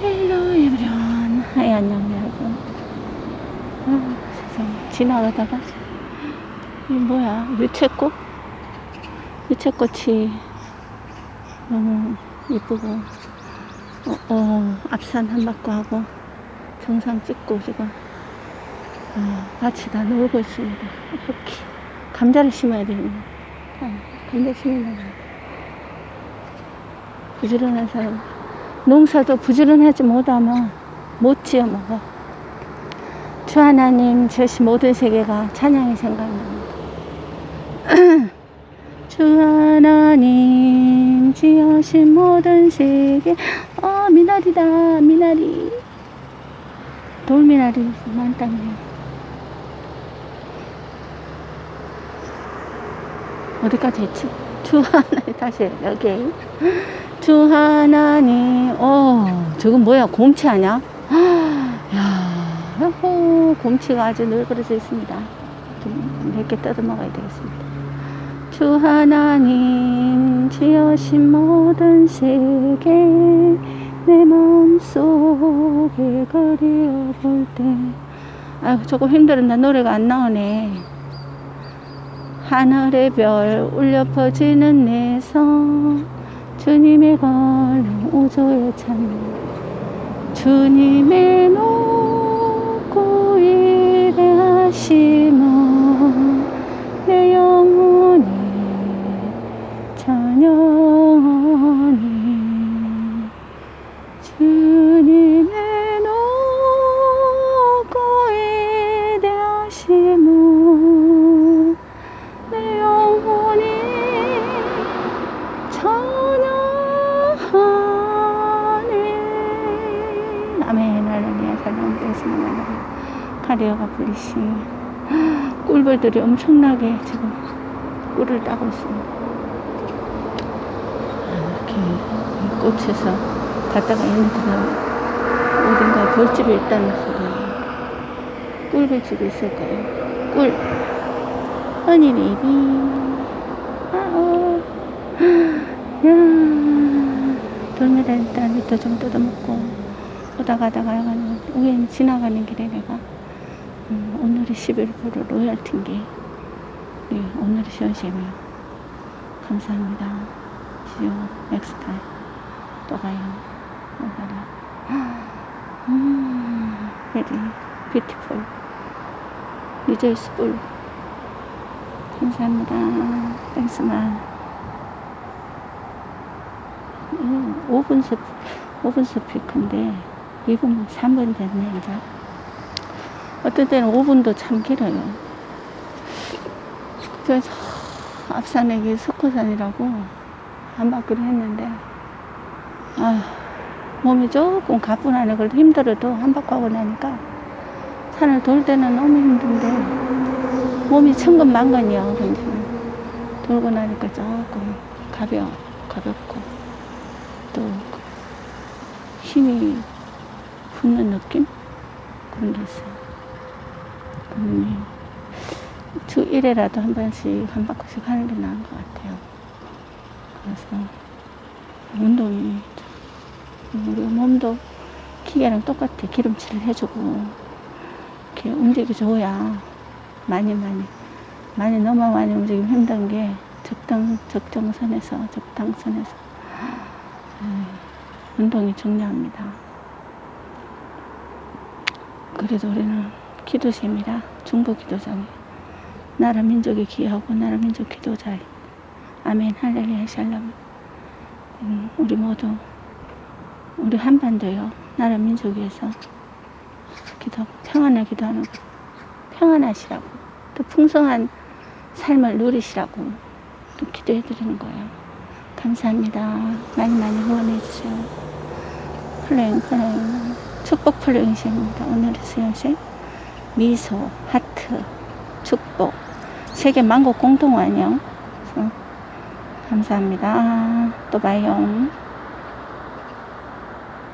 헬로 에브리원 하이 안녕 여러분 아 세상에. 지나가다가. 이 뭐야? 유채꽃? 유채꽃이 너무 이쁘고 어, 어, 앞산 한 바퀴 하고 정상 찍고 지금 어, 밭이 다 놀고 있습니다. 이렇게 감자를 심어야 되는데 아, 감자 심으려고. 부지런한 사람 농사도 부지런하지 못하면 못 지어 먹어. 주 하나님 저시 모든 세계가 찬양이 생각납니다. 주 하나님 지으신 모든 세계 어 미나리다 미나리 돌미나리 많다네요. 어디까지 했지? 주 하나님 다시 해, 여기 주 하나님. 어 저건 뭐야? 곰치 아냐? 야? 야호 곰치가 아주 널브러져 있습니다. 좀 몇 개 뜯어 먹어야 되겠습니다. 주 하나님 지으신 모든 세계 내 마음속에 그리워볼 때. 아이고 조금 힘들었나? 노래가 안 나오네. 하늘의 별 울려 퍼지는 내성 주님의 걸음 우주의 찬미 주님의 높고 위대하심은 되시면 가리어가 불리시 꿀벌들이 엄청나게 지금 꿀을 따고 있습니다. 이렇게 이 꽃에서 갔다가 그냥 어딘가 벌집이 있다는 소리예요. 꿀벌집이 있을까요? 꿀. 허니 베이비 아오 야. 돌메달 일단 밑도 좀 뜯어먹고 오다 가다가 약간 우연 지나가는 길에 내가 음, 오늘이 11불 로얄틴게 네, 오늘이 시원시에요 감사합니다 지오 넥스타임 또 가요 또 가라 음 very beautiful 감사합니다. 땡스만. 음, 5분 스, 5분 스피커인데, 2분, 3분 됐네, 이제. 어떨 때는 5분도 참 길어요. 그래서, 앞산에게 석호산이라고 한 바퀴를 했는데, 아 몸이 조금 가뿐하네. 그래도 힘들어도 한 바퀴 하고 나니까, 산을 돌 때는 너무 힘든데, 몸이 천근 만근이요. 근데 돌고 나니까 조금 가벼, 가볍고 또 힘이 붙는 느낌? 그런 게 있어요. 음, 주 1회라도 한 번씩, 한 바퀴씩 하는 게 나은 것 같아요. 그래서 운동이 좀 우리 몸도 기계랑 똑같아. 기름칠을 해주고 이렇게 움직여줘야 많이 많이 많이 너무 많이 움직이면 힘든 게 적당 적정선에서 적당선에서 음, 운동이 중요합니다. 그래도 우리는 기도자입니다. 중보 기도자니 나라 민족이 기하고 나라 민족 기도자이 아멘 할렐루야 샬롬 음, 우리 모두 우리 한반도요 나라 민족 위해서 기도 평안을 기도하는 거 평안하시라고 또 풍성한 삶을 누리시라고 또 기도해 드리는 거예요. 감사합니다. 많이 많이 후원해 주세요. 플레잉 플레잉 축복 플레잉입니다. 오늘의 수연식 미소 하트 축복 세계 만국 공동환영 그래서 감사합니다. 또 봐요.